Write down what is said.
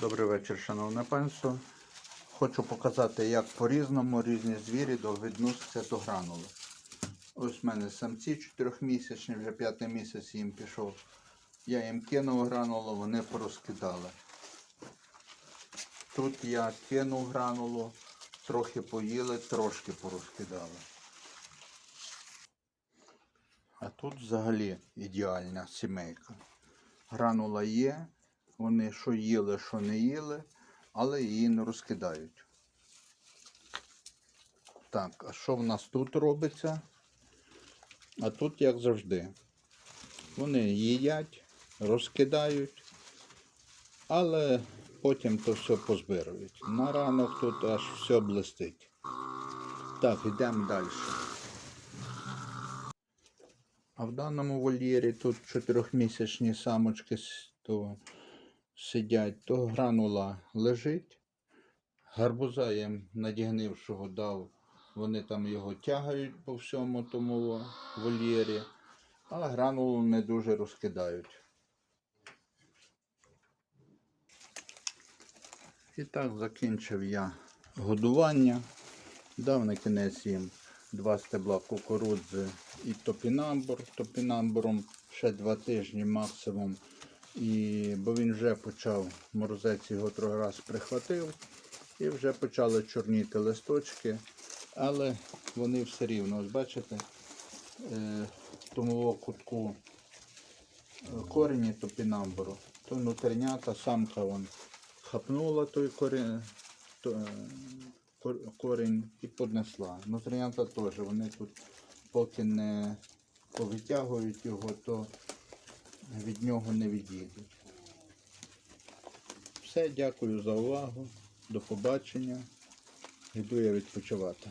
Добрий вечір, шановне панство. Хочу показати, як по-різному різні звірі відносяться до гранули. Ось в мене самці чотирьохмісячні, вже п'ятий місяць їм пішов. Я їм кинув гранулу, вони порозкидали. Тут я кинув гранулу, трохи поїли, трошки порозкидали. А тут взагалі ідеальна сімейка. Гранула є, вони що їли, що не їли, але її не розкидають. Так, а що в нас тут робиться? А тут, як завжди, вони їдять, розкидають, але потім то все позбирають. На ранок тут аж все блистить. Так, йдемо далі. А в даному вольєрі тут чотирьохмісячні самочки то сидять, то гранула лежить. Гарбуза я надігнившого дав, вони там його тягають по всьому тому вольєрі, а гранулу не дуже розкидають. І так закінчив я годування. Дав на кінець їм два стебла кукурудзи і топінамбур. Топінамбуром ще два тижні максимум. І, бо він вже почав, морозець його трохи раз прихватив, і вже почали чорніти листочки, але вони все рівно, ось бачите, е, в тому кутку е, корені топінамбуру, то внутрішнята самка вон хапнула той корінь, е, корінь і поднесла. Внутрішнята теж, вони тут поки не повитягують його, то від нього не відійдуть. Все, дякую за увагу. До побачення. Йду я відпочивати.